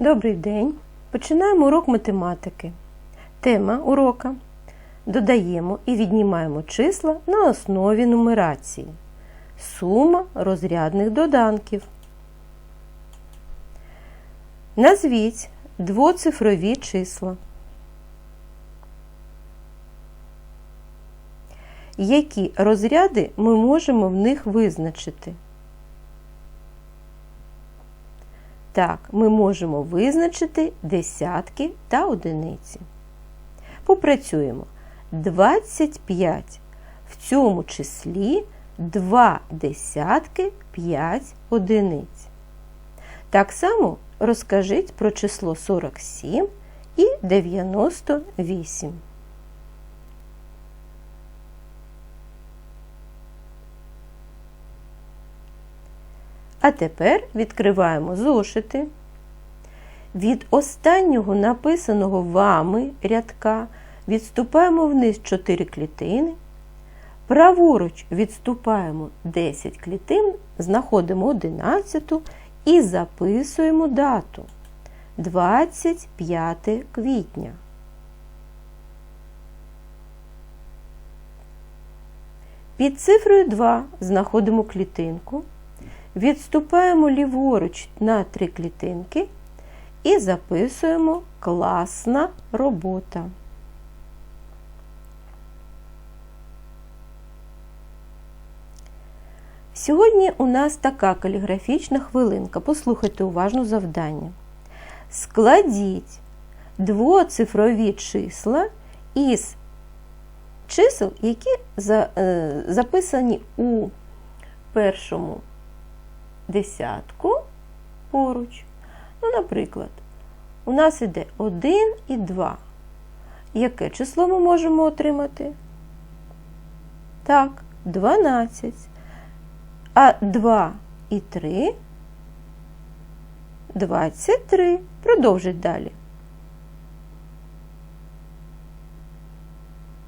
Добрий день! Починаємо урок математики. Тема урока додаємо і віднімаємо числа на основі нумерації. Сума розрядних доданків. Назвіть двоцифрові числа. Які розряди ми можемо в них визначити? Так, ми можемо визначити десятки та одиниці. Попрацюємо. 25. В цьому числі 2 десятки 5 одиниць. Так само розкажіть про число 47 і 98. А тепер відкриваємо зошити. Від останнього написаного вами рядка відступаємо вниз 4 клітини. Праворуч відступаємо 10 клітин, знаходимо 11 і записуємо дату 25 квітня. Під цифрою 2 знаходимо клітинку. Відступаємо ліворуч на три клітинки і записуємо класна робота. Сьогодні у нас така каліграфічна хвилинка. Послухайте уважно завдання. Складіть двоцифрові числа із чисел, які записані у першому десятку поруч. Ну, наприклад, у нас іде 1 і 2. Яке число ми можемо отримати? Так, 12. А 2 і 3 23. Продовжить далі.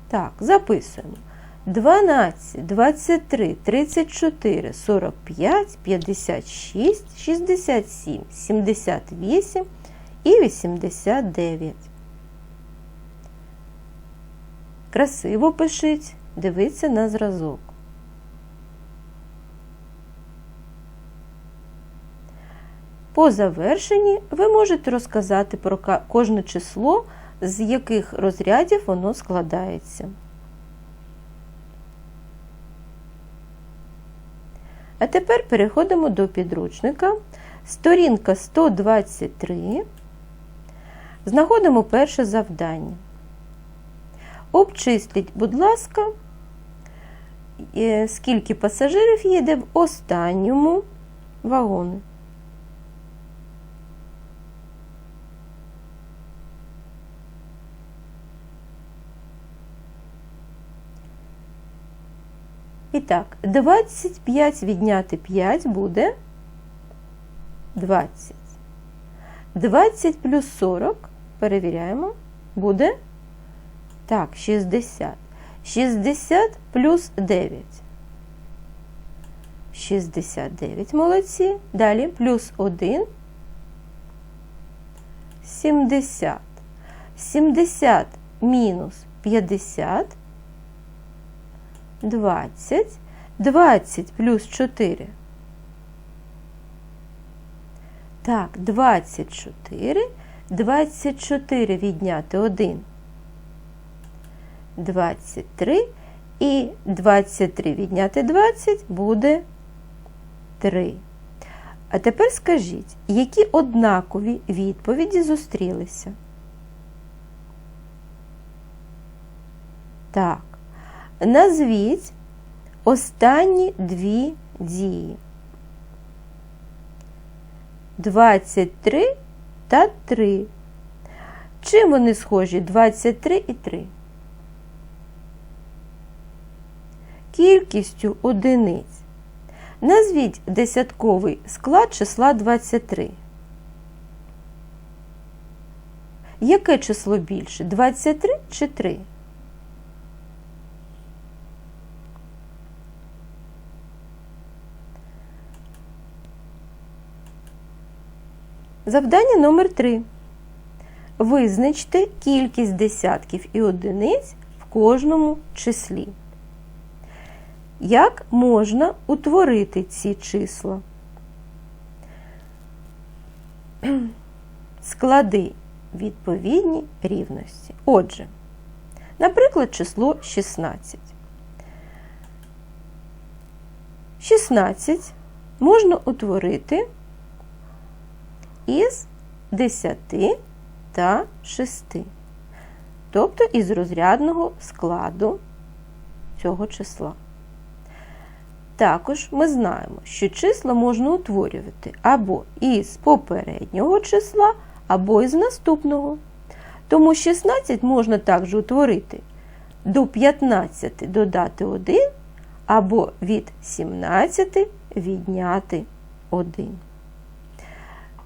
Так, записуємо. 12, 23, 34, 45, 56, 67, 78 і 89. Красиво пишіть, дивіться на зразок. По завершенні ви можете розказати про кожне число, з яких розрядів воно складається. А тепер переходимо до підручника. Сторінка 123. Знаходимо перше завдання. Обчисліть, будь ласка, скільки пасажирів їде в останньому вагоні. Так, 25 відняти 5 буде 20. 20 плюс 40, перевіряємо, буде так, 60. 60 плюс 9. 69 молодці. Далі плюс 1. 70. 70 мінус 50. 20. 20 плюс 4. Так, 24. 24 відняти 1. 23. І 23 відняти 20 буде 3. А тепер скажіть, які однакові відповіді зустрілися? Так. Назвіть останні дві дії. 23 та 3. Чим вони схожі 23 і 3? Кількістю одиниць. Назвіть десятковий склад числа 23. Яке число більше? 23 чи 3? Завдання номер 3. Визначте кількість десятків і одиниць в кожному числі. Як можна утворити ці числа? Склади відповідні рівності. Отже, наприклад, число 16. 16 можна утворити із 10 та 6, тобто із розрядного складу цього числа. Також ми знаємо, що числа можна утворювати або із попереднього числа, або із наступного. Тому 16 можна також утворити до 15 додати 1, або від 17 відняти 1.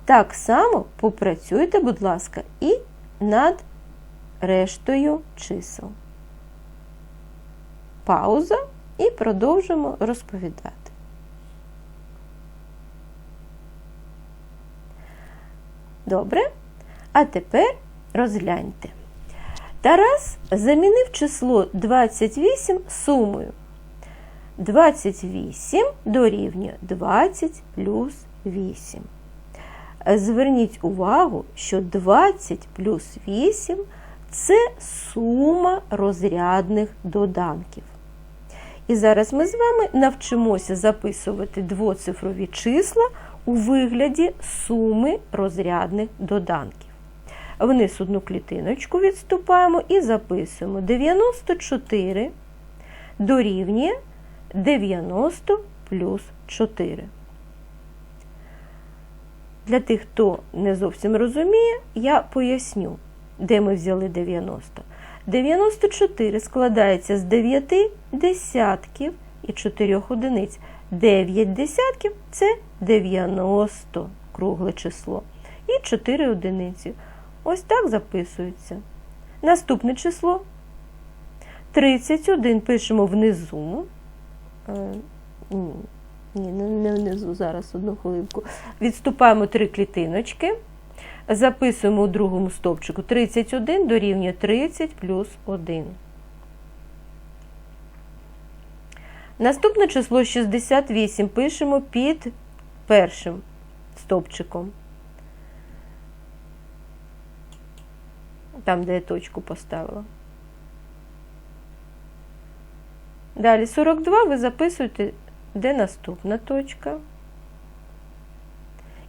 Так само попрацюйте, будь ласка, і над рештою чисел. Пауза і продовжимо розповідати. Добре. А тепер розгляньте. Тарас замінив число 28 сумою. 28 дорівнює 20 плюс 8. Зверніть увагу, що 20 плюс 8 це сума розрядних доданків. І зараз ми з вами навчимося записувати двоцифрові числа у вигляді суми розрядних доданків. Вниз одну клітиночку відступаємо і записуємо 94 дорівнює 90 плюс 4. Для тих, хто не зовсім розуміє, я поясню, де ми взяли 90. 94 складається з 9 десятків і 4 одиниць. 9 десятків це 90 кругле число. І 4 одиниці. Ось так записується. Наступне число 31 пишемо внизу. Ні, не внизу, зараз одну хвилинку. Відступаємо три клітиночки. Записуємо у другому стовпчику 31 дорівнює 30 плюс 1. Наступне число 68 пишемо під першим стовпчиком. Там, де я точку поставила. Далі 42 ви записуєте, де наступна точка.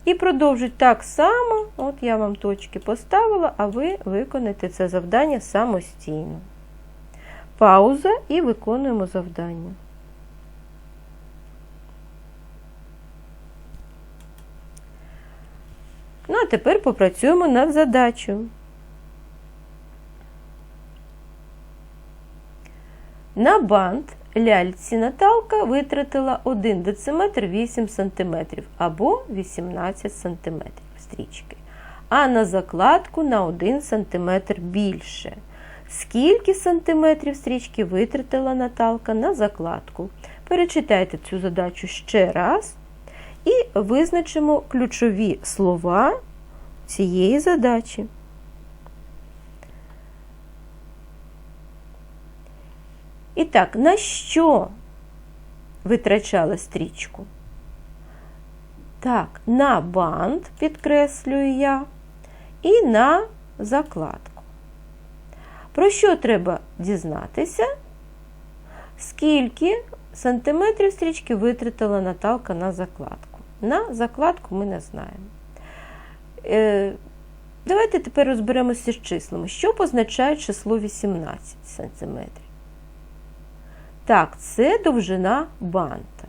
І продовжують так само, от я вам точки поставила, а ви виконаєте це завдання самостійно. Пауза і виконуємо завдання. Ну, а тепер попрацюємо над задачею. На бант ляльці Наталка витратила 1 дециметр 8 см або 18 см стрічки, а на закладку на 1 см більше. Скільки сантиметрів стрічки витратила Наталка на закладку? Перечитайте цю задачу ще раз і визначимо ключові слова цієї задачі. І так, на що витрачала стрічку? Так, на бант, підкреслюю я, і на закладку. Про що треба дізнатися? Скільки сантиметрів стрічки витратила Наталка на закладку? На закладку ми не знаємо. Е, давайте тепер розберемося з числами. Що позначає число 18 сантиметрів? Так, це довжина банта.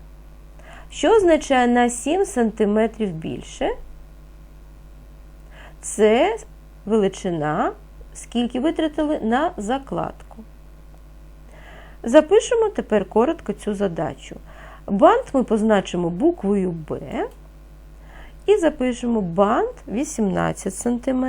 Що означає на 7 см більше? Це величина, скільки витратили на закладку. Запишемо тепер коротко цю задачу. Бант ми позначимо буквою Б і запишемо бант 18 см.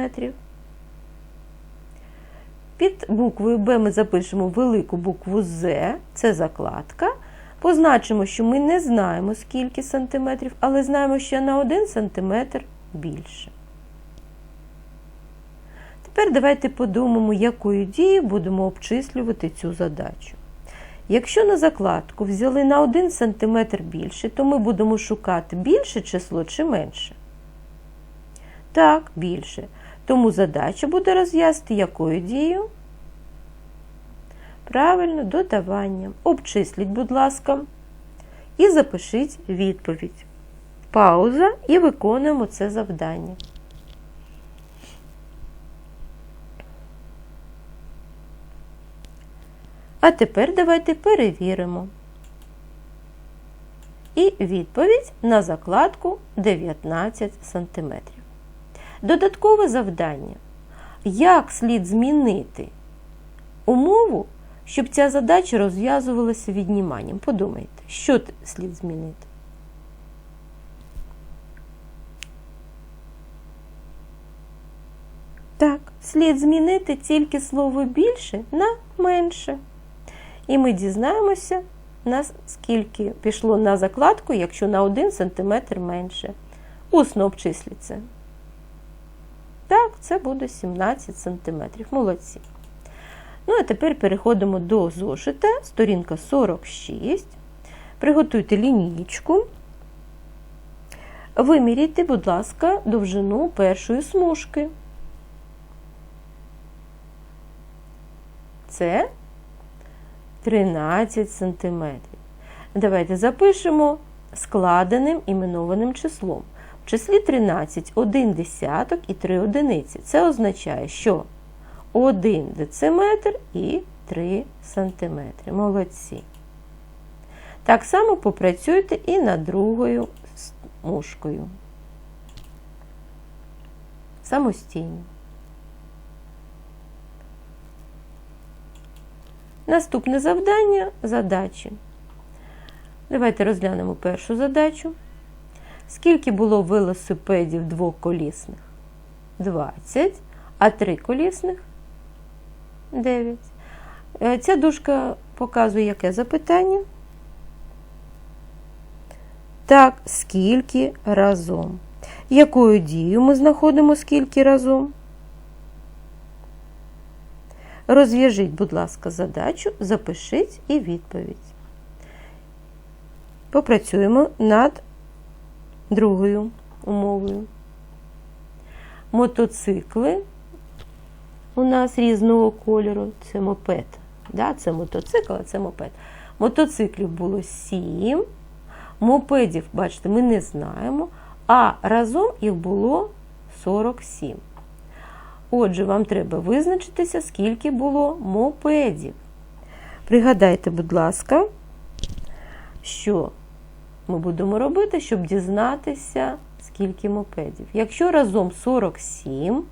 Під буквою Б ми запишемо велику букву З, це закладка. Позначимо, що ми не знаємо, скільки сантиметрів, але знаємо, що на 1 сантиметр більше. тепер давайте подумаємо, якою дією будемо обчислювати цю задачу. Якщо на закладку взяли на 1 см більше, то ми будемо шукати більше число чи менше. Так, більше. Тому задача буде розв'язати якою дією? Правильно, додаванням. Обчисліть, будь ласка, і запишіть відповідь. Пауза і виконуємо це завдання. А тепер давайте перевіримо. І відповідь на закладку 19 см. Додаткове завдання. Як слід змінити умову, щоб ця задача розв'язувалася відніманням? Подумайте, що слід змінити? Так, слід змінити тільки слово більше на менше. І ми дізнаємося, наскільки пішло на закладку, якщо на 1 см менше. Усно обчисліться. Це буде 17 см. Молодці. Ну, а тепер переходимо до зошита, сторінка 46. Приготуйте лінійку. Виміряйте, будь ласка, довжину першої смужки. Це 13 см. Давайте запишемо складеним іменованим числом. Числі 13 1 десяток і 3 одиниці. Це означає, що 1 дециметр і 3 сантиметри. Молодці. Так само попрацюйте і над другою смужкою. Самостійно. Наступне завдання задачі. Давайте розглянемо першу задачу. Скільки було велосипедів двоколісних? 20, а триколісних 9. Е, Ця дужка показує яке запитання? Так, скільки разом. Якою дією ми знаходимо скільки разом? Розв'яжіть, будь ласка, задачу, запишіть і відповідь. Попрацюємо над другою умовою. Мотоцикли у нас різного кольору, це мопед. Да? Це мотоцикл, а це мопед. Мотоциклів було 7, мопедів, бачите, ми не знаємо, а разом їх було 47. Отже, вам треба визначитися, скільки було мопедів. Пригадайте, будь ласка, що ми будемо робити, щоб дізнатися, скільки мопедів. Якщо разом 47,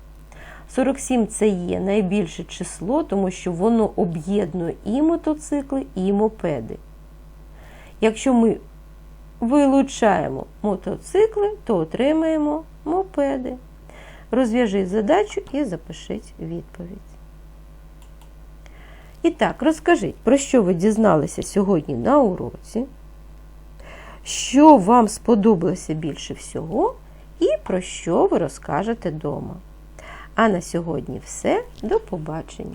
47 це є найбільше число, тому що воно об'єднує і мотоцикли, і мопеди. Якщо ми вилучаємо мотоцикли, то отримаємо мопеди. Розв'яжіть задачу і запишіть відповідь. І так, розкажіть, про що ви дізналися сьогодні на уроці, що вам сподобалося більше всього, і про що ви розкажете вдома. А на сьогодні все. До побачення!